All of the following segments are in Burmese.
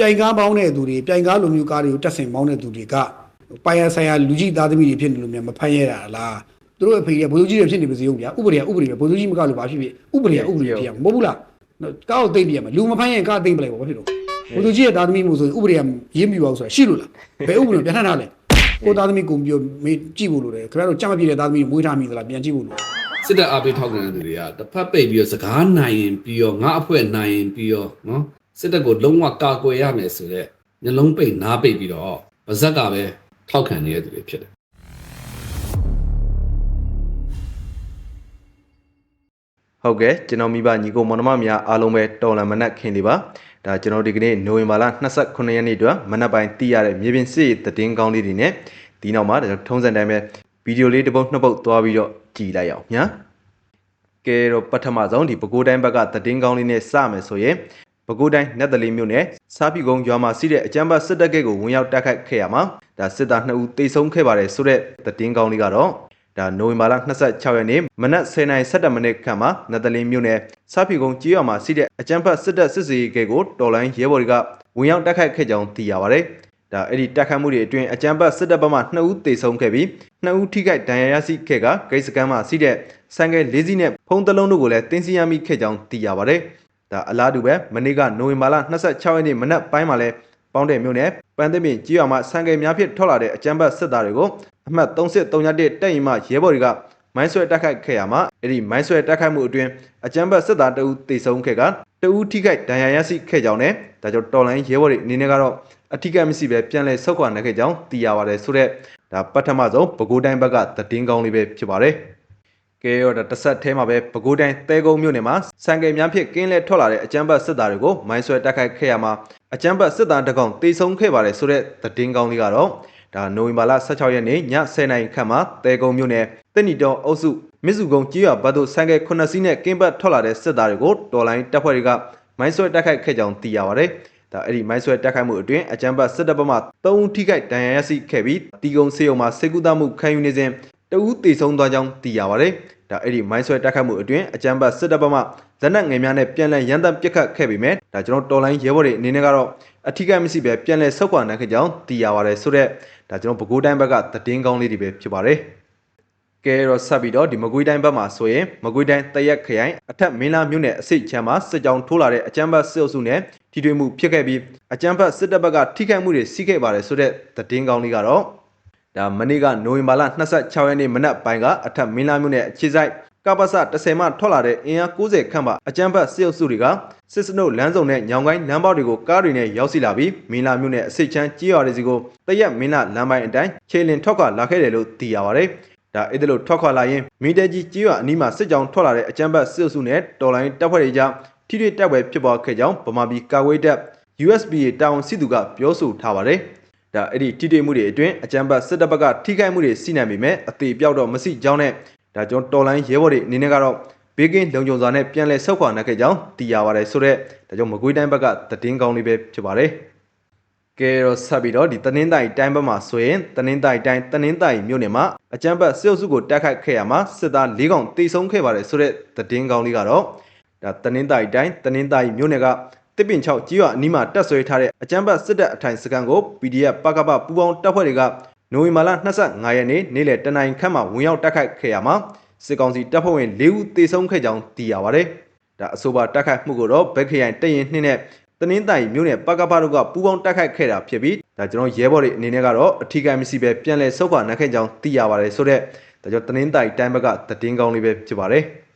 ပြိုင်ကားပေါင်းတဲ့သူတွေပြိုင်ကားလိုမျိုးကားတွေကိုတက်ဆင်ပေါင်းတဲ့သူတွေကပိုင်ရဆိုင်ရာလူကြီးသားသမီးတွေဖြစ်နေလို့များမဖမ်းရတာလားသူတို့အဖေကဘိုးကြီးတွေဖြစ်နေပါစေဦးဗျာဥပဒေကဥပဒေပဲဘိုးကြီးမကလို့ဘာဖြစ်ဖြစ်ဥပဒေကဥပဒေဖြစ်ရမှာမဟုတ်ဘူးလားနော်ကားကိုသိမ့်ပြရမှာလူမဖမ်းရင်ကားသိမ့်ပလိုက်ပါဘာဖြစ်လို့ဘိုးကြီးရဲ့သားသမီးမို့ဆိုရင်ဥပဒေကရေးမပြအောင်ဆိုတာရှိလို့လားဘယ်ဥပဒေကိုပြန်ထမ်းထားလဲကိုသားသမီးကိုပြောမေးကြည့်ဖို့လိုတယ်ခင်ဗျားတို့ကြမ်းမပြည့်တဲ့သားသမီးကိုမွေးထားမိသလားပြန်ကြည့်ဖို့လိုတယ်စစ်တပ်အားပေးထောက်ခံတဲ့သူတွေကတစ်ဖက်ပိတ်ပြီးတော့စကားနိုင်ရင်ပြီးတော့ငါအဖွဲ့နိုင်ရင်ပြီးတော့နော် စစ်တပ်ကိုလုံးဝကာကွယ်ရမယ်ဆိုတော့ညလုံးပိတ်နားပိတ်ပြီးတော့ဗဇက်ကပဲထောက်ခံနေတဲ့သူတွေဖြစ်တယ်ဟုတ်ကဲ့ကျွန်တော်မိဘညီကိုမောင်နှမများအားလုံးပဲတော်လန်မနက်ခင်လေးပါဒါကျွန်တော်ဒီကနေ့နိုဝင်ဘာလ29ရက်နေ့အတွက်မနက်ပိုင်းသိရတဲ့မြေပြင်စစ်ရေးသတင်းကောင်းလေးတွေနဲ့ဒီနောက်မှာဒါကျွန်တော်ထုံးစံတိုင်းပဲဗီဒီယိုလေးတစ်ပုတ်နှစ်ပုတ်သွားပြီးတော့ကြည်လိုက်အောင်ညာကဲတော့ပထမဆုံးဒီပဲခူးတိုင်းဘက်ကသတင်းကောင်းလေးနဲ့စမယ်ဆိုရင် ပဲခူးတိုင်းနတ်တလီမြို့နယ်စားပြီကုန်းရွာမှာစီးတဲ့အကြမ်းဖက်စစ်တပ်ကဲကိုဝင်ရောက်တိုက်ခိုက်ခဲ့ရမှာဒါစစ်သား2ဦးတေဆုံးခဲ့ပါတယ်ဆိုတဲ့သတင်းကောင်းလေးကတော့ဒါနိုဝင်ဘာလ26ရက်နေ့မနက်10:17မိနစ်ခန့်မှာနတ်တလင်းမြို့နယ်စာဖြူကုန်းကြီးရွာမှာစီးတဲ့အကြမ်းဖက်စစ်တပ်စစ်စီကဲကိုတော်လိုင်းရဲဘော်တွေကဝင်ရောက်တိုက်ခိုက်ခဲ့ကြောင်းသိရပါတယ်။ဒါအဲ့ဒီတိုက်ခိုက်မှုတွေအတွင်းအကြမ်းဖက်စစ်တပ်ဘက်မှ2ဦးသေဆုံးခဲ့ပြီး2ဦးထိခိုက်ဒဏ်ရာရရှိခဲ့ကဂိတ်စကန်မှာစီးတဲ့ဆိုင်ကယ်၄စီးနဲ့ဖုံးတလုံးတို့ကိုလည်းတင်းစီရမိခဲ့ကြောင်းသိရပါတယ်။ ဒါအလားတူပဲမနေ့ကနိုဝင်ဘာလ26ရက်နေ့မနက်ပိုင်းမှာလည်းပေါင်းတဲ့မြို့နယ်ပန်းသိပင်ကြီးရွာမှာဆန်ကယ်များဖြင့်ထွက်လာတဲ့အကြမ်းဖက်စစ်သားတွေကိုအမှတ်33တက်ရင်မှရဲဘော်တွေကမိုင်းဆွဲတိုက်ခိုက်ခဲ့ရမှာအဲ့ဒီမိုင်းဆွဲတိုက်ခိုက်မှုအတွင်းအကြမ်းဖက်စစ်သားတအူတေဆုံးခဲ့ကတအူထိခိုက်ဒဏ်ရာရရှိခဲ့ကြောင်းနဲ့ဒါကြောင့်တော်လိုင်းရဲဘော်တွေအနေနဲ့ကတော့အထူးကမရှိပဲပြန်လဲဆုတ်ခွာနေခဲ့ကြောင်းသိရပါတယ်ဆိုတော့ဒါပထမဆုံးပဲခူးတိုင်းဘက်ကသတင်းကောင်းလေးပဲဖြစ်ပါတယ် ကဲရောတစ်ဆက်ထဲမှာပဲပဲခူးတိုင်းတဲကုန်းမြို့နယ်မှာစံကယ်များဖြင့်ကင်းလဲထွက်လာတဲ့အကြမ်းဖက်စစ်သားတွေကိုမိုင်းဆွဲတိုက်ခိုက်ခဲ့ရမှာအကြမ်းဖက်စစ်သားတစ်ကောင်တေဆုံးခဲ့ပါတယ်ဆိုတဲ့သတင်းကောင်းလေးကတော့ဒါနိုဝင်ဘာလ16ရက်နေ့ည10:00နာရီခန့်မှာတဲကုန်းမြို့နယ်တက်နီတောင်အုပ်စုမြစ်စုကုန်းကြီးရွာဘတ်သို့စံကယ်9စီးနဲ့ကင်းပတ်ထွက်လာတဲ့စစ်သားတွေကိုတော်လိုင်းတပ်ဖွဲ့တွေကမိုင်းဆွဲတိုက်ခိုက်ခဲ့ကြောင်းသိရပါတယ်ဒါအဲ့ဒီမိုင်းဆွဲတိုက်ခိုက်မှုအတွင်းအကြမ်းဖက်စစ်တပ်ဘက်မှ3ဦးထိခိုက်ဒဏ်ရာရရှိခဲ့ပြီးတီကုံစေယုံမှာစေကူတမှုခံယူနေစဉ် တဦးတေဆုံးသွားကြောင်းသိရပါတယ်ဒါအဲ့ဒီမိုင်းဆွဲတိုက်ခိုက်မှုအတွင်းအကြမ်းဖက်စစ်တပ်ဘက်မှဇက်နက်ငယ်များနဲ့ပြန်လည်ရန်တပ်ပစ်ခတ်ခဲ့ပေမဲ့ဒါကျွန်တော်တော်လိုင်းရဲဘော်တွေအနေနဲ့ကတော့အထီးကမရှိပဲပြန်လည်ဆုတ်ခွာနိုင်ခဲ့ကြောင်းသိရပါတယ်ဆိုတော့ဒါကျွန်တော်ပဲခူးတိုင်းဘက်ကသတင်းကောင်းလေးတွေပဲဖြစ်ပါတယ်ကဲတော့ဆက်ပြီးတော့ဒီမကွေးတိုင်းဘက်မှာဆိုရင်မကွေးတိုင်းတရက်ခရိုင်အထက်မင်းလာမြို့နယ်အစိတ်ချမ်းမှာစစ်ကြောင်းထိုးလာတဲ့အကြမ်းဖက်စစ်အုပ်စုနဲ့ထိတွေ့မှုဖြစ်ခဲ့ပြီးအကြမ်းဖက်စစ်တပ်ဘက်ကထိခိုက်မှုတွေစီးခဲ့ပါတယ်ဆိုတဲ့သတင်းကောင်းလေးကတော့ ဒါမနေ့ကနိုဝင်ဘာလ26ရက်နေ့မနက်ပိုင်းကအထက်မင်းလာမြို့နယ်အခြေဆိုင်ကပ္ပစ10မှထွက်လာတဲ့အင်အား90ခန့်ပါအကြမ်းဖက်စစ်အုပ်စုတွေကစစ်စနုတ်လမ်းစုံနဲ့ညောင်ကိုင်းလမ်းပေါက်တွေကိုကားတွေနဲ့ရောက်စီလာပြီးမင်းလာမြို့နယ်အစိတ်ချမ်းကြီးရွာတွေစီကိုတရက်မင်းလာလမ်းပိုင်းအတိုင်းခြေလင်ထွက်ခွာလာခဲ့တယ်လို့သိရပါတယ်။ဒါအဲ့ဒါလို့ထွက်ခွာလာရင်မီတဲကြီးကြီးရွာအနီးမှာစစ်ကြောင်းထွက်လာတဲ့အကြမ်းဖက်စစ်အုပ်စုနဲ့တော်လိုင်းတပ်ဖွဲ့တွေကြားထိတွေ့တိုက်ပွဲဖြစ်ပွားခဲ့ကြောင်းဗမာပြည်ကာကွယ်တပ် USB တာဝန်ရှိသူကပြောဆိုထားပါတယ်။ ဒါအဲ့ဒီထိတွေ့မှုတွေအတွင်းအကြမ်းဖက်စစ်တပ်ဘက်ကထိခိုက်မှုတွေရှိနိုင်ပေမဲ့အသေးပြောက်တော့မရှိကြောင်းနဲ့ဒါကြောင့်တော်လိုင်းရဲဘော်တွေအနေနဲ့ကတော့ဘေးကင်းလုံခြုံစွာနဲ့ပြန်လည်ဆုတ်ခွာနိုင်ခဲ့ကြောင်းသိရပါတယ်ဆိုတော့ဒါကြောင့်မကွေးတိုင်းဘက်ကသတင်းကောင်းလေးပဲဖြစ်ပါတယ်ကဲတော့ဆက်ပြီးတော့ဒီတနင်္သာရီတိုင်းဘက်မှာဆိုရင်တနင်္သာရီတိုင်းတနင်္သာရီမြို့နယ်မှာအကြမ်းဖက်စစ်အုပ်စုကိုတိုက်ခိုက်ခဲ့ရမှာစစ်သား၄កောင်တေဆုံးခဲ့ပါတယ်ဆိုတော့သတင်းကောင်းလေးကတော့ဒါတနင်္သာရီတိုင်းတနင်္သာရီမြို့နယ်က တစ်ပင်6ကြီးရွာအနီးမှာတက်ဆွဲထားတဲ့အကြမ်းဖက်စစ်တပ်အထိုင်စခန်းကို PDF ပကပပူပေါင်းတပ်ဖွဲ့တွေကနိုဝင်ဘာလ25ရက်နေ့နေ့လယ်တနင်္ဂနွေခန့်မှာဝင်ရောက်တိုက်ခိုက်ခဲ့ရမှာစစ်ကောင်စီတပ်ဖွဲ့ဝင်၄ဦးသေဆုံးခဲ့ကြောင်းသိရပါတယ်။ဒါအဆိုပါတိုက်ခိုက်မှုကိုတော့ဘက်ခရိုင်တရင်နှင်းနဲ့တနင်္သာရီမြို့နယ်ပကပတို့ကပူပေါင်းတိုက်ခိုက်ခဲ့တာဖြစ်ပြီးဒါကျွန်တော်ရဲဘော်တွေအနေနဲ့ကတော့အထီးကမရှိပဲပြန်လည်ဆုတ်ခွာနိုင်ခဲ့ကြောင်းသိရပါတယ်ဆိုတော့ဒါကြောင့်တနင်္သာရီတိုင်းဘက်ကသတင်းကောင်းလေးပဲဖြစ်ပါတယ်။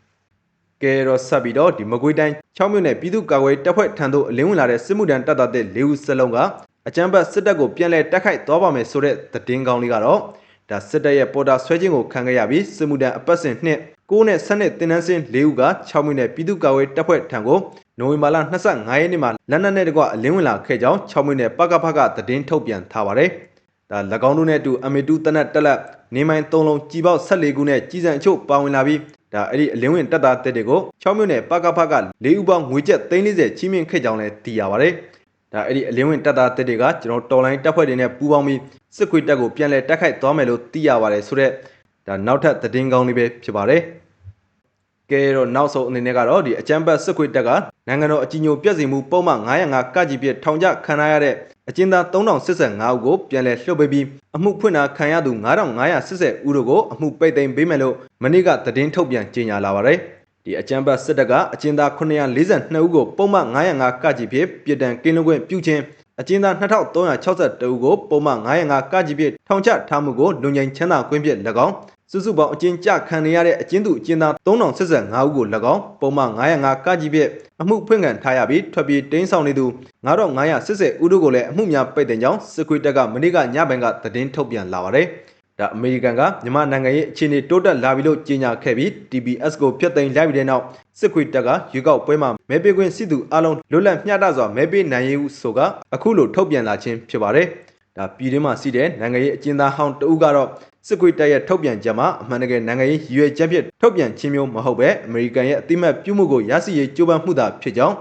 ကဲတော့ဆက်ပြီးတော့ဒီမကွေးတိုင်း6မြို့နယ်ပြည်သူ့ကာကွယ်တပ်ဖွဲ့ထံသို့အလင်းဝင်လာတဲ့စစ်မှုထမ်းတပ်သားတဲ့၄ဦးစလုံးကအကြမ်းဖက်စစ်တပ်ကိုပြန်လည်တိုက်ခိုက်သွားပါမယ်ဆိုတဲ့သတင်းကောင်းလေးကတော့ဒါစစ်တပ်ရဲ့ပေါ်တာဆွဲခြင်းကိုခံခဲ့ရပြီးစစ်မှုထမ်းအပတ်စဉ်နှစ်9နဲ့10နဲ့တင်နန်းစင်း၄ဦးက6မြို့နယ်ပြည်သူ့ကာကွယ်တပ်ဖွဲ့ထံကိုနိုဝင်ဘာလ25ရက်နေ့မှာလက်နက်နဲ့တကွအလင်းဝင်လာခဲ့ကြောင်း6မြို့နယ်ပကဖကသတင်းထုတ်ပြန်ထားပါတယ်။ဒါ၎င်းတို့နဲ့အတူ M2 တနက်တက်လက်နေမိုင်း3လုံးကြီးပေါက်14ခုနဲ့ကြီးစံအချို့ပါဝင်လာပြီး ဒါအဲ့ဒီအလင်းဝင်တက်တာတက်တွေကို6မြို့နယ်ပကဖက၄ဦးပေါင်းငွေကျပ်340ချီးမြှင့်ခဲ့ကြောင်းလည်းသိရပါတယ်။ဒါအဲ့ဒီအလင်းဝင်တက်တာတက်တွေကကျွန်တော်တော်လိုင်းတပ်ဖွဲ့တွေနဲ့ပူးပေါင်းပြီးစစ်ခွေတက်ကိုပြန်လည်တက်ခိုက်သွားမယ်လို့သိရပါတယ်ဆိုတော့ဒါနောက်ထပ်သတင်းကောင်းလေးပဲဖြစ်ပါတယ်။ကဲတော့နောက်ဆုံးအနေနဲ့ကတော့ဒီအကြမ်းဖက်စစ်ခွေတက်ကနိုင်ငံတော်အကြီးအကျယ်ပြည့်စုံမှုပုံမှန်905ကကြီးပြထောင်ချခံရတဲ့အကျဉ်းသား3085ဦးကိုပြန်လည်လွှတ်ပေးပြီး အမှုဖွင့်တာခံရသူ9580ဦးတို့ကိုအမှုပိတ်သိမ်းပေးမယ်လို့မနေ့ကသတင်းထုတ်ပြန်ကြေညာလာပါတယ်ဒီအကြမ်းဖက်စစ်တပ်ကအကျဉ်းသား942ဦးကိုပုံမှန်905ကကြီးပြပြည်တံကင်းလွှတ်ခွင့်ပြုခြင်းအကျဉ်းသား2362ဦးကိုပုံမှန်905ကကြီးပြထောင်ချထားမှုကိုလူငင်ချမ်းသာခွင့်ပြ၎င်း စုစုပေါင်းအကျဉ်းချခံနေရတဲ့အကျဉ်းသူအကျဉ်းသား3085ဦးကို၎င်းပုံမှန်905ကကြီးပြအမှုဖွင့်ခံထားရပြီးထွက်ပြေးတိမ်းဆောင်နေသူ9580ဦးတို့ကိုလည်းအမှုများပိတ်တဲ့ကြောင်းစစ်ခွေးတပ်ကမနေ့ကညပိုင်းကသတင်းထုတ်ပြန်လာပါတယ်။ဒါအမေရိကန်ကမြန်မာနိုင်ငံရဲ့အခြေအနေတိုးတက်လာပြီလို့ကြေညာခဲ့ပြီး TBS ကိုဖျက်သိမ်းလိုက်ပြီးတဲ့နောက်စစ်ခွေးတပ်ကရွေးကောက်ပွဲမှာမဲပေးခွင့်စီသူအလုံးလွတ်လပ်မျှတစွာမဲပေးနိုင်ရေးဟုဆိုကအခုလိုထုတ်ပြန်လာခြင်းဖြစ်ပါတယ်။ဒါပြည်တွင်းမှာစီးတဲ့နိုင်ငံရေးအကျဉ်းသားဟောင်းတဦးကတော့ စစ်ကွေတပ်ရဲ့ထုတ်ပြန်ချက်မှာအမှန်တကယ်နိုင်ငံရေးရည်ရွယ်ချက်ဖြင့်ထုတ်ပြန်ခြင်းမျိုးမဟုတ်ပဲအမေရိကန်ရဲ့အတိမတ်ပြုမှုကိုရရှိရေးကြိုးပမ်းမှုသာဖြစ်ကြောင်း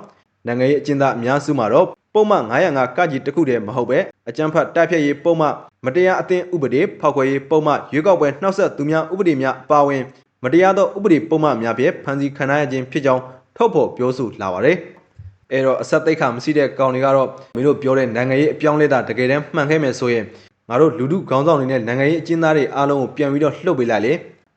နိုင်ငံရေးအကျဉ်းသားအများစုမှာတော့ပုံမှန်905ကကြီးတစ်ခုတည်းမဟုတ်ပဲအကြမ်းဖက်တိုက်ဖြတ်ရေးပုံမှန်မတရားအသင်းဥပဒေဖောက်ခွဲရေးပုံမှန်ရွေးကောက်ပွဲနှောက်ယှက်သူများဥပဒေများအပါအဝင်မတရားသောဥပဒေပုံမှန်များဖြင့်ဖန်ဆီးခံရခြင်းဖြစ်ကြောင်းထုတ်ဖော်ပြောဆိုလာပါတယ်အဲ့တော့အဆက်သိက္ခာမရှိတဲ့ကောင်တွေကတော့မင်းတို့ပြောတဲ့နိုင်ငံရေးအပြောင်းလဲတာတကယ်တမ်းမှန်ခဲ့မယ်ဆိုရင် ငါတို့လူထုခေါင်းဆောင်တွေနဲ့နိုင်ငံရေးအကျဉ်းသားတွေအားလုံးကိုပြန်ပြီးတော့လှုပ်ပေးလိုက်လေ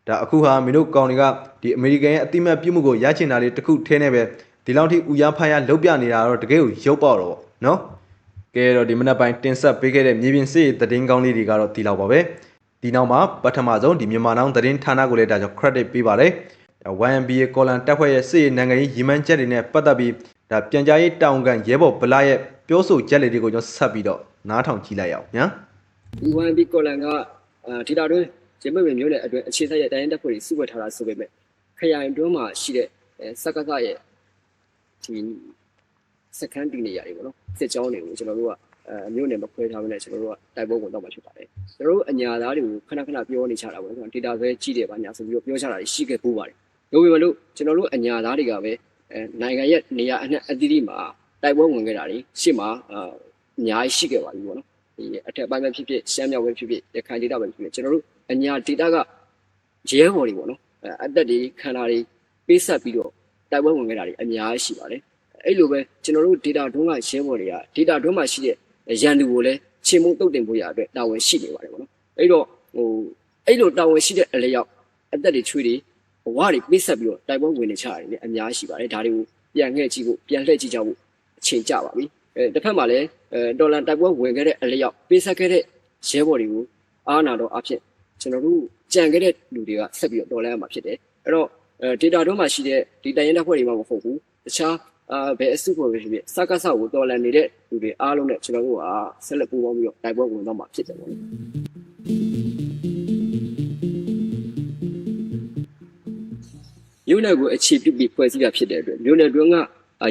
ဒါအခုဟာမင်းတို့ကောင်တွေကဒီအမေရိကန်ရဲ့အတိမတ်ပြုမှုကိုရချင်တာလေးတစ်ခုထဲနဲ့ပဲဒီလောက်ထိဥရဖားရလုတ်ပြနေတာတော့တကယ်ကိုရုပ်ပေါက်တော့ဗောနော်ကဲတော့ဒီမနက်ပိုင်းတင်ဆက်ပေးခဲ့တဲ့မြေပြင်စစ်ရေးသတင်းကောင်းလေးတွေကတော့ဒီလောက်ပါပဲဒီနောက်မှာပထမဆုံးဒီမြန်မာနောင်သတင်းဌာနကိုလည်းဒါကြောင့် credit ပေးပါတယ်ဒါ YMBA ကော်လန်တက်ဖွဲ့ရဲ့စစ်ရေးနိုင်ငံရေးရည်မှန်းချက်တွေနဲ့ပတ်သက်ပြီးဒါပြန်ကြားရေးတာဝန်ခံရဲဘော်ဗလာရဲ့ပြောဆိုချက်လေးတွေကိုကျွန်တော်ဆက်ပြီးတော့နားထောင်ကြည့်လိုက်ရအောင်ညာ UNB ကော်လန်ကအာဒေတာတွင်းရမွေမျိုးနဲ့အတွင်းအခြေစိုက်ရဲ့တိုင်းတပ်ဖွဲ့တွေစုဝေးထားတာဆိုပေမဲ့ခရိုင်တွင်းမှာရှိတဲ့အဲစက္ကသရဲ့ဒီစကန်တီနေရာတွေပေါ့နော်စစ်ကြောင်းတွေကိုကျွန်တော်တို့ကအမျိုးနဲ့မခွဲထားဘဲနဲ့ကျွန်တော်တို့ကတိုက်ပွဲဝင်တော့မှာဖြစ်ပါတယ်ကျွန်တော်တို့အညာသားတွေကိုခဏခဏပြောနေချတာပေါ့နော်ဒေတာပဲကြီးတယ်ပါညာဆိုပြီးတော့ပြောချတာရှိခဲ့ပိုးပါတယ်ဒါပေမဲ့လို့ကျွန်တော်တို့အညာသားတွေကပဲအဲနိုင်ငံရဲ့နေရာအနှံ့အသီးသီးမှာတိုက်ပွဲဝင်ခဲ့တာတွေရှေ့မှာအာအများကြီးရှိခဲ့ပါပြီပေါ့နော် ဒီအထက်ပိုင်းပဲဖြစ်ဖြစ်ရှမ်းမြောက်ပဲဖြစ်ဖြစ်ရခိုင်ဒေသပဲဖြစ်ဖြစ်ကျွန်တော်တို့အညာဒေသကရဲဘော်တွေပေါ့နော်အဲအသက်တွေခန္ဓာတွေပေးဆက်ပြီးတော့တိုက်ပွဲဝင်ခဲ့တာတွေအများကြီးရှိပါတယ်အဲ့လိုပဲကျွန်တော်တို့ဒေတာတွင်းကရဲဘော်တွေကဒေတာတွင်းမှာရှိတဲ့ရန်သူကိုလည်းချင်းမုံတုတ်တင်ဖို့ရအတွက်တာဝန်ရှိနေပါတယ်ပေါ့နော်အဲ့တော့ဟိုအဲ့လိုတာဝန်ရှိတဲ့အလျောက်အသက်တွေချွေးတွေဘဝတွေပေးဆက်ပြီးတော့တိုက်ပွဲဝင်နေချရတယ်လေအများကြီးရှိပါတယ်ဒါတွေကိုပြန်ငှဲ့ကြည့်ဖို့ပြန်လှည့်ကြည့်ကြဖို့အချိန်ကြပါပြီ အဲတစ်ဖက်မှာလည်းအဲဒေါ်လာတိုက်ပွဲဝင်ခဲ့တဲ့အလျောက်ပေးဆက်ခဲ့တဲ့ရဲဘော်တွေကိုအားနာတော့အဖြစ်ကျွန်တော်တို့ကြံခဲ့တဲ့လူတွေကဆက်ပြီးတော့ဒေါ်လာရမှာဖြစ်တယ်အဲ့တော့အဲ data တော့မှရှိတဲ့ဒီတိုင်ရင်တပ်ဖွဲ့တွေမှမဟုတ်ဘူးတခြားအာဘယ်အစုဖွဲ့ပဲဖြစ်ဖြစ်စကားဆောက်ကိုတော်လန်နေတဲ့လူတွေအားလုံးနဲ့ကျွန်တော်တို့ကဆက်လက်ပူးပေါင်းပြီးတော့တိုက်ပွဲဝင်တော့မှာဖြစ်တယ်ပေါ့လေမြို့နယ်ကိုအခြေပြုပြီးဖွဲ့စည်းတာဖြစ်တဲ့အတွက်မြို့နယ်တွင်းကအာ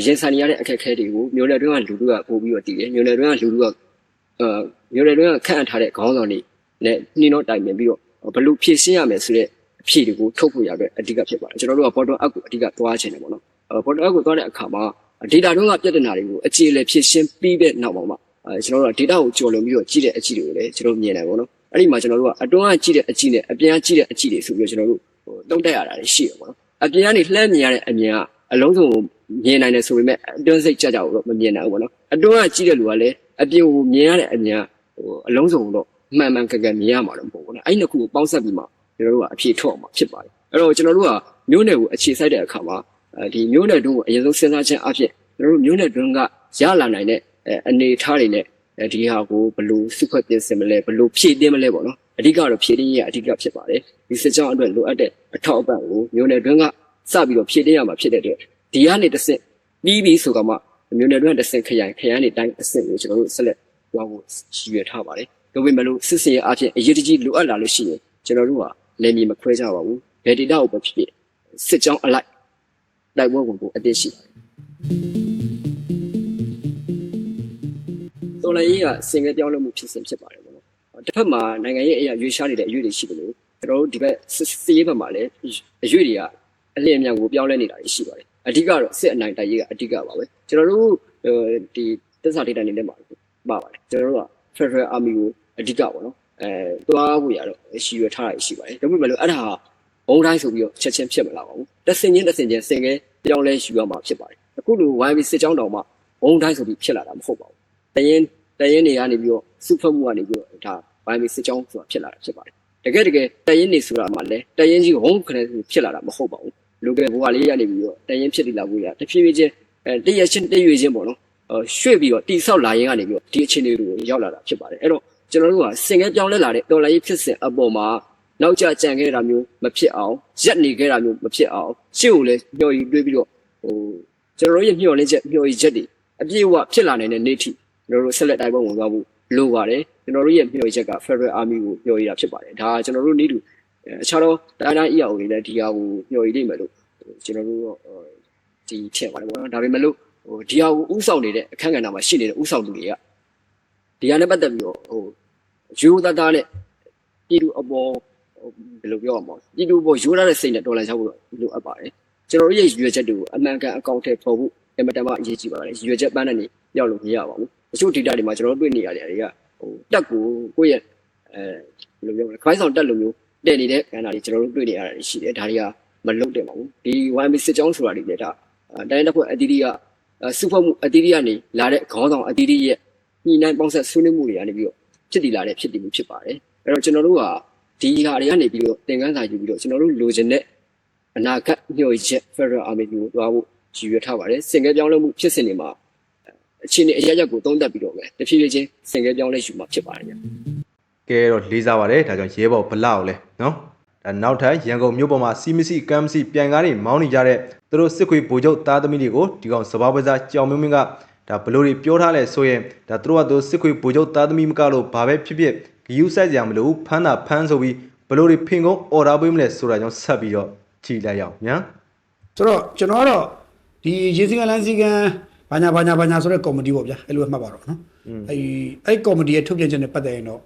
ရင်ဆိုင်နေရတဲ့အခက်အခဲတွေကိုမြို့နယ်တွင်းကလူလူကပို့ပြီးတော့တည်တယ်မြို့နယ်တွင်းကလူလူကအာမြို့နယ်တွင်းကခန့်အပ်ထားတဲ့ခေါင်းဆောင်တွေနဲ့နှင်းတော့တိုင်ပင်ပြီးတော့ဘယ်လို့ဖြည့်ရှင်းရမယ်ဆိုတဲ့အဖြေတွေကိုထုတ်ဖို့ရအတွက်အဓိကဖြစ်ပါတယ်ကျွန်တော်တို့က bottom up ကိုအဓိကသွားချင်တယ်ပေါ့နော်အဲ bottom up ကိုသွားတဲ့အခါမှာ data တွင်းကပြဿနာတွေကိုအခြေအလည်ဖြည့်ရှင်းပြီးတဲ့နောက်မှာအဲကျွန်တော်တို့က data ကိုကျော်လွန်ပြီးတော့ကြည့်တဲ့အကြည့်တွေကိုလည်းကျွန်တော်မြင်တယ်ပေါ့နော်အဲ့ဒီမှာကျွန်တော်တို့ကအတွင်းကကြည့်တဲ့အကြည့်နဲ့အပြင်ကကြည့်တဲ့အကြည့်တွေဆိုပြီးတော့ကျွန်တော်တို့ဟိုတုံးတက်ရတာတွေရှိတယ်ပေါ့နော်အပြင်ကနေလှမ်းမြင်ရတဲ့အမြင်ကအလုံးစုံကို မြင်နိုင်တယ်ဆိုပေမဲ့အတွင်းစိတ်ကြကြတော့မမြင်နိုင်ဘူးပေါ့နော်အတွင်းကကြည့်တဲ့လူကလည်းအပြင်ကိုမြင်ရတဲ့အမြင်ကဟိုအလုံးစုံတော့မှန်မှန်ကန်ကန်မြင်ရမှာတော့မဟုတ်ဘူးနော်အဲ့ဒီနှစ်ခုကိုပေါင်းစပ်ပြီးမှကျွန်တော်တို့ကအဖြေထုတ်အောင်မှာဖြစ်ပါတယ်အဲ့တော့ကျွန်တော်တို့ကမျိုးနယ်ကိုအခြေစိုက်တဲ့အခါမှာအဲဒီမျိုးနယ်တွင်းကိုအရင်ဆုံးစဉ်းစားခြင်းအဖြစ်ကျွန်တော်တို့မျိုးနယ်တွင်းကရလာနိုင်တဲ့အဲအနေအထားတွေနဲ့အဲဒီဟာကိုဘယ်လိုစုဖွဲ့ပြင်ဆင်မလဲဘယ်လိုဖြည့်တင်းမလဲပေါ့နော်အဓိကတော့ဖြည့်တင်းရအဓိကဖြစ်ပါတယ်ဒီစစ်ကြောင်းအတွက်လိုအပ်တဲ့အထောက်အပံ့ကိုမျိုးနယ်တွင်းကစပြီးတော့ဖြည့်တင်းရမှာဖြစ်တဲ့အတွက် ဒီကနေတစ်ဆင့်ပြီးပြီဆိုတော့မှမျိုးနယ်တွင်းတစ်ဆင့်ခရိုင်ခရိုင်နေတိုင်းအဆင့်ကိုကျွန်တော်တို့ဆက်လက်သွားဖို့ရည်ရွယ်ထားပါတယ်ဒါပေမဲ့လို့စစ်စင်ရအဖြစ်အရေးတကြီးလိုအပ်လာလို့ရှိရင်ကျွန်တော်တို့ကလည်းမြေမခွဲကြပါဘူးဘယ်ဒေတာကိုပဲဖြစ်ဖြစ်စစ်ကြောင်းအလိုက်တိုက်ပွဲဝင်ဖို့အသင့်ရှိပါတယ်တော်လိုင်းကြီးကစင်ကဲပြောင်းလဲမှုဖြစ်စဉ်ဖြစ်ပါတယ်ပေါ့နော်တစ်ဖက်မှာနိုင်ငံရေးအရာရွေးရှားနေတဲ့အရွေးတွေရှိတယ်လို့ကျွန်တော်တို့ဒီဘက်စစ်ရေးဘက်မှာလည်းအရွေးတွေကအလင်းအမြန်ကိုပြောင်းလဲနေတာရှိပါတယ် အဓိကတော့စစ်အနိုင်တိုက်ရေးကအဓိကပါပဲကျွန်တော်တို့ဒီတက်စာဒေတာနေနဲ့မှာပါပါတယ်ကျွန်တော်တို့က Federal Army ကိုအဓိကပေါ့နော်အဲသွားဖို့ရတော့ရှိရထားတာရှိပါတယ်ဒါပေမဲ့လို့အဲ့ဒါဟဘုံတိုင်းဆိုပြီးတော့ချက်ချင်းဖြစ်မလာပါဘူးတစ်စင်ချင်းတစ်စင်ချင်းစင်ကဲပြောင်းလဲယူရမှာဖြစ်ပါတယ်အခုလို YB စစ်ကြောင်းတောင်မှဘုံတိုင်းဆိုပြီးဖြစ်လာတာမဟုတ်ပါဘူးတရင်တရင်တွေကနေပြီးတော့စုဖက်မှုကနေပြီးတော့ဒါ YB စစ်ကြောင်းဆိုတာဖြစ်လာတာဖြစ်ပါတယ်တကယ်တကယ်တရင်နေဆိုတာမှလည်းတရင်ကြီးဘုံခနဲ့ဖြစ်လာတာမဟုတ်ပါဘူး လူကဘဝလေးရနေပြီးတော့တရင်ဖြစ်တည်လာဖို့ရတဖြည်းဖြည်းချင်းအဲတရက်ချင်းတရွေချင်းပေါ့နော်အဲရွှေ့ပြီးတော့တိဆောက်လာရင်ကနေပြီးတော့ဒီအခြေအနေတွေကိုရောက်လာတာဖြစ်ပါတယ်အဲ့တော့ကျွန်တော်တို့ကစင်ကဲပြောင်းလဲလာတဲ့တော်လိုင်းဖြစ်စဉ်အပေါ်မှာနောက်ကျကြံခဲ့တာမျိုးမဖြစ်အောင်ရက်နေခဲ့တာမျိုးမဖြစ်အောင်ရှေ့ကိုလည်းညှော်ရီတွေးပြီးတော့ဟိုကျွန်တော်တို့ရဲ့ညှော်လင်းချက်ညှော်ရီချက်တွေအပြည့်အဝဖြစ်လာနိုင်တဲ့နေ့ထိကျွန်တော်တို့ဆက်လက်တိုင်းပေါ်ဝင်သွားဖို့လိုပါတယ်ကျွန်တော်တို့ရဲ့ညှော်ရီချက်က Federal Army ကိုညှော်ရီတာဖြစ်ပါတယ်ဒါကကျွန်တော်တို့နေ့တူ အခြားသောတိုင်းတိုင်းအရာတွေလည်းဒီဟာကိုညှော်ရီနိုင်မယ်လို့ကျွန်တော်တို့ဒီထင်ပါတယ်ပေါ့နော်ဒါပေမဲ့လို့ဟိုဒီဟာကိုဥဆောင်နေတဲ့အခန်းကဏ္ဍမှာရှိနေတဲ့ဥဆောင်သူတွေကဒီဟာနဲ့ပတ်သက်ပြီးတော့ဟိုယူသားသားနဲ့ပြည်သူအပေါ်ဘယ်လိုပြောရမလဲပြည်သူပေါ်ယူရတဲ့စိတ်နဲ့ဒေါ်လာချဖို့လိုအပ်ပါတယ်ကျွန်တော်တို့ရဲ့ရွေချက်တွေကိုအမှန်ကန်အကောင့်ထဲပေါ်ဖို့အင်မတန်မှအရေးကြီးပါတယ်ရွေချက်ပန်းတဲ့နေရောက်လို့မရပါဘူးတချို့ data တွေမှာကျွန်တော်တို့တွေ့နေရတယ်တွေကဟိုတက်ကိုကိုယ့်ရဲ့အဲဘယ်လိုပြောမလဲခိုင်းဆောင်တက်လို့မျိုး တဲ့နေတဲ့ကဏ္ဍတွေကျွန်တော်တို့တွေ့နေရတယ်ရှိတယ်ဒါတွေကမလုံတယ်ပါဘူးဒီ 1B စစ်ကြောင်းဆိုတာတွေလည်းဒါတိုင်းတစ်ဖွဲ့အတီးတီးကစုဖွဲ့မှုအတီးတီးကနေလာတဲ့ခေါင်းဆောင်အတီးတီးရဲ့ညှိနှိုင်းပေါင်းဆက်ဆွေးနွေးမှုတွေကနေပြီးတော့ဖြစ်တည်လာတဲ့ဖြစ်တည်မှုဖြစ်ပါတယ်အဲ့တော့ကျွန်တော်တို့ကဒီဟာတွေကနေပြီးတော့သင်ခန်းစာယူပြီးတော့ကျွန်တော်တို့လိုချင်တဲ့အနာဂတ်ညှို့ချက် Federal Army ကိုတွားဖို့ရည်ရွယ်ထားပါတယ်စင်ကဲပြောင်းလဲမှုဖြစ်စဉ်တွေမှာအခြေအနေအရရက်ကိုသုံးသပ်ပြီးတော့ပဲတဖြည်းဖြည်းချင်းစင်ကဲပြောင်းလဲယူမှာဖြစ်ပါတယ်ဗျ ကဲတော့လေးစားပါတယ်ဒါကြောင့်ရဲဘော်ဘလောက်လဲနော်ဒါနောက်ထပ်ရန်ကုန်မြို့ပေါ်မှာစီမစီကမ်မစီပြန်ကားတွေမောင်းနေကြတဲ့သူတို့စစ်ခွေဗိုလ်ချုပ်သားသမီးတွေကိုဒီကောင်စဘာပဇာကြောင်မင်းမင်းကဒါဘလို့တွေပြောထားလဲဆိုရင်ဒါသူတို့ကသူစစ်ခွေဗိုလ်ချုပ်သားသမီးမကလို့ဘာပဲဖြစ်ဖြစ်ဂယူးဆိုင်ကြမလို့ဖမ်းတာဖမ်းဆိုပြီးဘလို့တွေဖင်ကုန်းအော်ဒါပေးမလဲဆိုတာကြောင့်ဆက်ပြီးတော့ကြည်လိုက်ရအောင်ညာဆိုတော့ကျွန်တော်ကတော့ဒီရေစင်ကလန်းစီကံဘာညာဘာညာဘာညာဆိုတဲ့ကော်မတီပေါ့ဗျာအဲ့လိုပဲမှတ်ပါတော့နော်အဲ့အဲ့ကော်မတီရဲ့ထုတ်ပြန်ချက်နဲ့ပတ်သက်ရင်တော့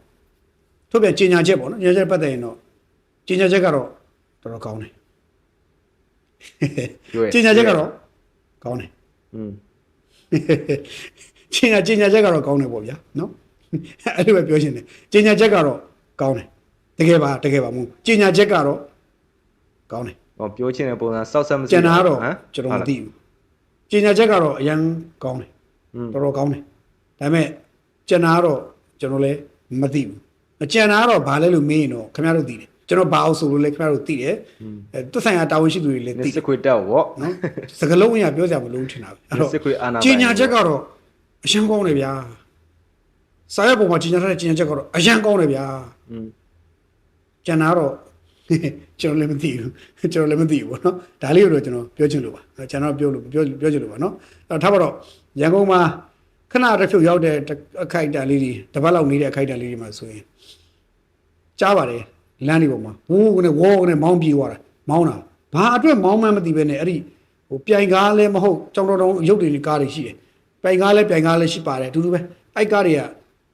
ထုတ်ပြန်ကြေညာချက်ပေါ့နော်ကြေညာချက်ပတ်သက်ရင်တော့ကြေညာချက်ကတော့တော်တော်ကောင်းတယ်ကြေညာချက်ကတော့ကောင်းတယ်อืมကြေညာကြေညာချက်ကတော့ကောင်းတယ်ပေါ့ဗျာနော်အဲ့လိုပဲပြောရှင်တယ်ကြေညာချက်ကတော့ကောင်းတယ်တကယ်ပါတကယ်ပါမဟုတ်ကြေညာချက်ကတော့ကောင်းတယ်ဟောပြောချင်တဲ့ပုံစံစောက်ဆက်မရှိဘူးကျွန်တော်တော့ကျွန်တော်မသိဘူးကြေညာချက်ကတော့အရန်ကောင်းတယ်တော်တော်ကောင်းတယ်ဒါပေမဲ့ကျွန်တော်တော့ကျွန်တော်လည်းမသိဘူး အကျန်တာကတော့ဘာလဲလို့မေးရင်တော့ခင်ဗျားတို့သိတယ်ကျွန်တော်ဘာအောင်ဆိုလို့လဲခင်ဗျားတို့သိတယ်အဲသက်ဆိုင်ရာတာဝန်ရှိသူတွေလည်းနေသိစတယ်ခွေတက်ဗောနော်စကလုံးအရာပြောစရာမလိုဘူးထင်တာပဲအဲ့တော့စစ်ခွေအာဏာပိုင်ကြေညာချက်ကတော့အရန်ကောင်းတယ်ဗျာစာရွက်ပေါ်မှာကြေညာထားတဲ့ကြေညာချက်ကတော့အရန်ကောင်းတယ်ဗျာอืมကျန်တာတော့ကျွန်တော်လည်းမသိဘူးကျွန်တော်လည်းမသိဘူးပေါ့နော်ဒါလေးကိုတော့ကျွန်တော်ပြောချင်လို့ပါအဲ့ကျွန်တော်ပြောလို့ပြောပြောချင်လို့ပါနော်အဲ့တော့ထားပါတော့ရန်ကုန်မှာ ခဏတစ်ဖြုတ်ရောက်တဲ့အခိုက်အတန့်လေးတွေတစ်ပတ်လောက်နေတဲ့အခိုက်အတန့်လေးတွေမှာဆိုရင်ကြားပါတယ်လမ်းတွေပေါ်မှာဝိုးကနေဝေါကနေမောင်းပြေးသွားတာမောင်းတာဘာအတွက်မောင်းမှန်းမသိပဲနဲ့အဲ့ဒီဟိုပြိုင်ကားလည်းမဟုတ်ကြောင်တော်တော်ရုပ်တွေကားတွေရှိတယ်ပြိုင်ကားလည်းပြိုင်ကားလည်းရှိပါတယ်အတူတူပဲအဲ့ကားတွေက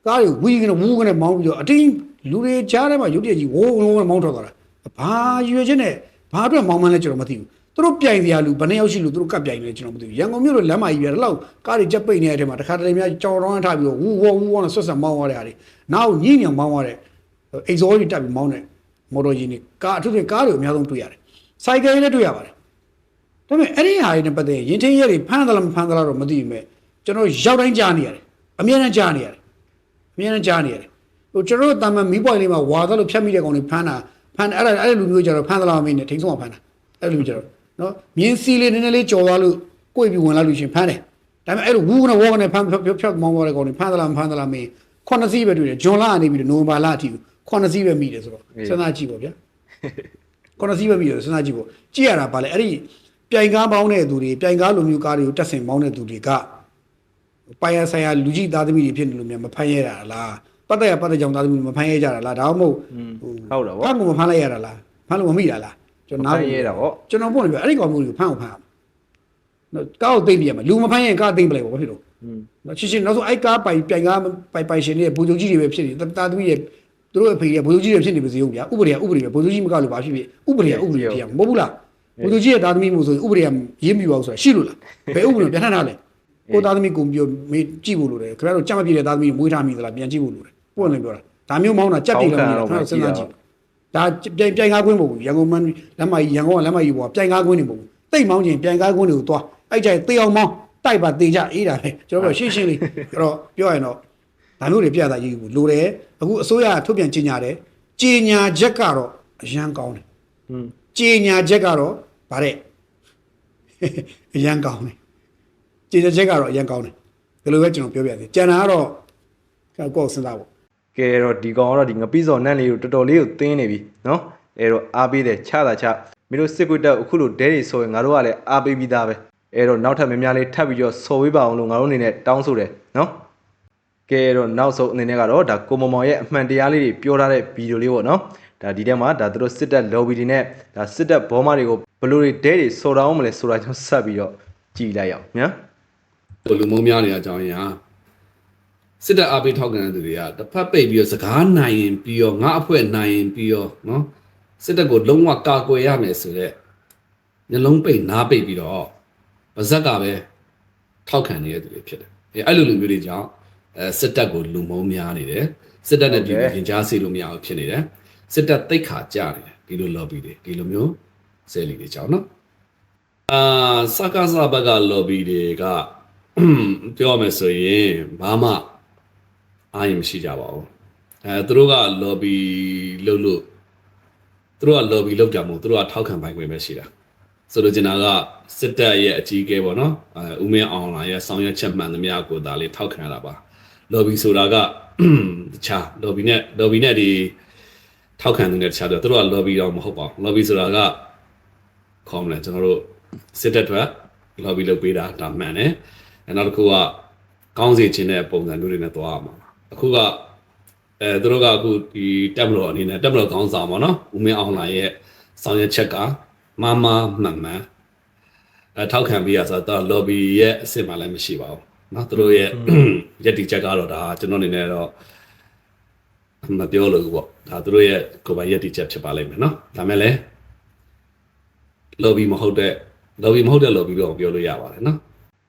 ကားတွေဝီးကနေဝိုးကနေမောင်းပြီးတော့အတင်းလူတွေကြားထဲမှာရုပ်တရက်ကြီးဝိုးဝိုးကနေမောင်းထွက်သွားတာဘာရွေချင်းနဲ့ဘာအတွက်မောင်းမှန်းလဲကျွန်တော်မသိဘူး သူတို့ပြိုင်စရာလူဘယ်နှစ်ယောက်ရှိလို့သူတို့ကပ်ပြိုင်နေလဲကျွန်တော်မသိဘူးရန်ကုန်မြို့လိုလမ်းမကြီးပြတယ်လောက်ကားတွေကြက်ပိတ်နေတဲ့အချိန်မှာတခါတလေများကြောင်တော်ရမ်းထားပြီးတော့ဝူဝဝူဝနဲ့ဆွတ်ဆက်မောင်းသွားတဲ့ဟာတွေနောက်ညင်းညံမောင်းသွားတဲ့အိတ်ဇောကြီးတက်ပြီးမောင်းတဲ့မော်တော်ကြီးနေကားအထူးသဖြင့်ကားတွေအများဆုံးတွေ့ရတယ်စိုက်ကယ်လည်းတွေ့ရပါတယ်ဒါပေမဲ့အဲ့ဒီဟာတွေနဲ့ပတ်သက်ရင်ရင်ထင်းရဲတွေဖမ်းသလားမဖမ်းသလားတော့မသိဘူးမဲ့ကျွန်တော်ရောက်တိုင်းကြားနေရတယ်အများနဲ့ကြားနေရတယ်အများနဲ့ကြားနေရတယ်ဟိုကျွန်တော်တို့တာမန်မီးပွိုင်လေးမှာဝါသလိုဖြတ်မိတဲ့ကောင်တွေဖမ်းတာဖမ်းအဲ့ဒါအဲ့လိုမျိုးကြတော့ဖမ်းသလားမမင်းနဲ့ထိန်ဆုံးကဖမ်းတာအဲ့လိုမျိုးကြတော့ နော်မြင်းစီလေးနည်းနည်းလေးကြော်သွားလို့ကိုယ့်ပြီးဝင်လာလို့ရှင်ဖမ်းတယ်ဒါပေမဲ့အဲ့လိုဝူးကနေဝေါကနေဖမ်းဖြတ်ဖြတ်မောင်းသွားတဲ့ကောင်တွေဖမ်းသလားမဖမ်းသလားမင်းခုနှစ်စီးပဲတွေ့တယ်ဂျွန်လာကနေပြီးနိုဝင်ဘာလအထိခုနှစ်စီးပဲမိတယ်ဆိုတော့စဉ်းစားကြည့်ပါဗျာခုနှစ်စီးပဲပြီးတော့စဉ်းစားကြည့်ဖို့ကြည့်ရတာဗာလေအဲ့ဒီပြိုင်ကားပေါင်းတဲ့သူတွေပြိုင်ကားလိုမျိုးကားတွေကိုတက်ဆင်ပေါင်းတဲ့သူတွေကပိုင်ရဆိုင်ရာလူကြီးသားသမီးတွေဖြစ်နေလို့များမဖမ်းရတာလားပတ်သက်ရပတ်သက်ကြောင့်သားသမီးတွေမဖမ်းရကြတာလားဒါမှမဟုတ်ဟုတ်တာဗောဖမ်းကိုမဖမ်းလိုက်ရတာလားဖမ်းလို့မမိတာလား ကျွန်တော်နားဖမ်းရတာဗောကျွန်တော်ပြောနေပြအဲ့ဒီကောင်မျိုးတွေကိုဖမ်းအောင်ဖမ်းအောင်နော်ကားကိုသိမ့်ပြရမှာလူမဖမ်းရင်ကားသိမ့်ပလိုက်ပါဘာဖြစ်လို့อืมနော်ချစ်ချင်းနောက်ဆုံးအိုက်ကားပိုင်ပြိုင်ကားပိုင်ပိုင်ရှင်တွေဘူဂျိုကြီးတွေပဲဖြစ်နေတာသမီးတွေသူတို့အဖေတွေဘူဂျိုကြီးတွေဖြစ်နေပါစေဦးဗျာဥပဒေကဥပဒေပဲဘူဂျိုကြီးမကလို့ဘာဖြစ်ဖြစ်ဥပဒေကဥပဒေဖြစ်ရမှာမဟုတ်ဘူးလားဘူဂျိုကြီးရဲ့တာသမီးမို့ဆိုဥပဒေကရင်းမိပါဦးဆိုတာရှိလို့လားဘယ်ဥပဒေပြန်ထမ်းထားလဲကိုသားသမီးကိုပြောမေးကြည့်ဖို့လိုတယ်ခင်ဗျားတို့ကြမ်းမပြည့်တဲ့သားသမီးမွေးထားမိသလားပြန်ကြည့်ဖို့လိုတယ်ပွင့်လင်းပြောတာဒါမျိုးမောင်းတာကြက်တိလည်းမရဘူးခင်ဗျားတို့စဉ်းစားကြည့် ဒါပြိုင်ပြိုင်ကားကွင်းမဟုတ်ဘူးရန်ကုန်မန်းလမ်းမကြီးရန်ကုန်ကလမ်းမကြီးပေါ်ပြိုင်ကားကွင်းနေမဟုတ်ဘူးတိတ်မောင်းခြင်းပြိုင်ကားကွင်းတွေကိုသွားအဲ့ကြိုင်သေအောင်မောင်းတိုက်ပါသေကြအေးတာပဲကျွန်တော်တို့ရှင်းရှင်းလေးအဲ့တော့ပြောရရင်တော့ဒါမျိုးတွေပြတာရေးဘူးလိုတယ်အခုအစိုးရကထုတ်ပြန်ကြေညာတယ်ကြေညာချက်ကတော့အရန်ကောင်းတယ်อืมကြေညာချက်ကတော့ဗါတဲ့အရန်ကောင်းတယ်ကြေညာချက်ကတော့အရန်ကောင်းတယ်ဒီလိုပဲကျွန်တော်ပြောပြသေးကျန်တာကတော့ကိုယ့်ကိုယ်စဉ်းစားဖို့ ကဲတော့ဒီကောင်ကတော့ဒီငပိစော်နန်းလေးကိုတော်တော်လေးကိုသင်းနေပြီနော်အဲ့တော့အားပေးတယ်ချတာချမင်းတို့စစ်ကွတ်တက်အခုလိုဒဲတွေဆိုရင်ငါတို့ကလည်းအားပေးပြီးသားပဲအဲ့တော့နောက်ထပ်များများလေးထပ်ပြီးတော့ဆော်ဝေးပါအောင်လို့ငါတို့အနေနဲ့တောင်းဆိုတယ်နော်ကဲတော့နောက်ဆုံးအနေနဲ့ကတော့ဒါကိုမမောင်ရဲ့အမှန်တရားလေးတွေပြောထားတဲ့ဗီဒီယိုလေးပေါ့နော်ဒါဒီထဲမှာဒါသူတို့စစ်တပ် lobby တွေနဲ့ဒါစစ်တပ်ဘောမတွေကိုဘယ်လိုတွေဒဲတွေဆော်တောင်းမလဲဆိုတာကျွန်တော်ဆက်ပြီးတော့ကြည်လိုက်အောင်ညာဘလူမုံများနေတဲ့အကြောင်းရင်းဟာ စစ်တပ်အပိထောက်ခံတဲ့သူတွေကတစ်ဖက်ပိတ်ပြီးတော့စကားနိုင်ရင်ပြီးတော့ငါအဖွဲ့နိုင်ရင်ပြီးတော့နော်စစ်တပ်ကိုလုံးဝကာကွယ်ရမယ်ဆိုတော့မျိုးလုံးပိတ်နားပိတ်ပြီးတော့ဗဇက်ကပဲထောက်ခံနေတဲ့သူတွေဖြစ်တယ်အဲအဲ့လိုလူမျိုးတွေကြောင့်အဲစစ်တပ်ကိုလူမုံများနေတယ်စစ်တပ်နဲ့ပြည်သူရင်ကြားစေလို့မရအောင်ဖြစ်နေတယ်စစ်တပ်တိတ်ခါကြနေတယ်ဒီလို lobby တွေဒီလိုမျိုးဆဲလီတွေကြောင့်နော်အာစကားစဘက lobby တွေကပြောရမယ်ဆိုရင်ဘာမှ အားရမရှိကြပါဘူးအဲသူတို့က lobby လုပ်လို့သူတို့က lobby လုပ်ကြမို့သူတို့ကထောက်ခံပိုင်ခွင့်ပဲရှိတာဆိုလိုချင်တာကစစ်တပ်ရဲ့အကြီးအကဲပေါ့နော်အဲဦးမင်းအောင်လာရဲ့ဆောင်ရွက်ချက်မှန်သမျှကိုဒါလေးထောက်ခံရတာပါ lobby ဆိုတာကတခြား lobby နဲ့ lobby နဲ့ဒီထောက်ခံသူနဲ့တခြားတော့သူတို့က lobby တော့မဟုတ်ပါဘူး lobby ဆိုတာကခေါ်မလဲကျွန်တော်တို့စစ်တပ်အတွက် lobby လုပ်ပေးတာဒါမှန်တယ်အဲနောက်တစ်ခုကကောင်းစီခြင်းတဲ့ပုံစံမျိုးတွေနဲ့သွားရမှာပါ အခုကအဲသူတို့ကအခုဒီတက်မလို့အနေနဲ့တက်မလို့ကောင်းဆောင်ပါနော်ဦးမင်းအောင်လာရဲ့ဆောင်ရွက်ချက်ကမမမှန်မှန်အဲထောက်ခံပေးရဆိုတော့ lobby ရဲ့အစ်စ်မှလည်းမရှိပါဘူးเนาะသူတို့ရဲ့ယက်တီချက်ကတော့ဒါကျွန်တော်အနေနဲ့တော့မပြောလို့ပေါ့ဒါသူတို့ရဲ့ကိုယ်ပိုင်ယက်တီချက်ဖြစ်ပါလိမ့်မယ်เนาะဒါမဲ့လည်း lobby မဟုတ်တဲ့ lobby မဟုတ်တဲ့ lobby တော့ပြောလို့ရပါတယ်နော်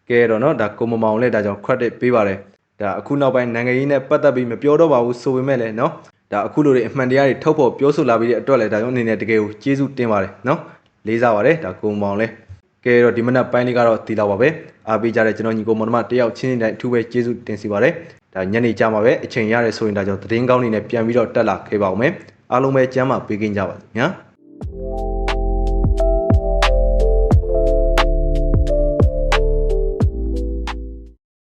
ကဲတော့เนาะဒါကိုမမောင်လည်းဒါကြောင့် credit ပေးပါတယ် ဒါအခုနောက်ပိုင်းနိုင်ငံရေးနဲ့ပတ်သက်ပြီးမပြောတော့ပါဘူးဆိုပေမဲ့လည်းနော်ဒါအခုလိုတွေအမှန်တရားတွေထုတ်ဖို့ပြောဆိုလာပြီးတဲ့အတွက်လည်းဒါကြောင့်အနေနဲ့တကယ်ကိုကျေးဇူးတင်ပါတယ်နော်လေးစားပါတယ်ဒါကိုမောင်လဲကဲတော့ဒီမနက်ပိုင်းလေးကတော့ဒီလောက်ပါပဲအားပေးကြတဲ့ကျွန်တော်ညီကိုမောင်တို့မတယောက်ချင်းတိုင်းအထူးပဲကျေးဇူးတင်စီပါတယ်ဒါညနေကြမှာပဲအချိန်ရတယ်ဆိုရင်ဒါကြောင့်သတင်းကောင်းတွေနဲ့ပြန်ပြီးတော့တက်လာခဲ့ပါဦးမယ်အားလုံးပဲကျမ်းမာပေးကင်းကြပါစေညာ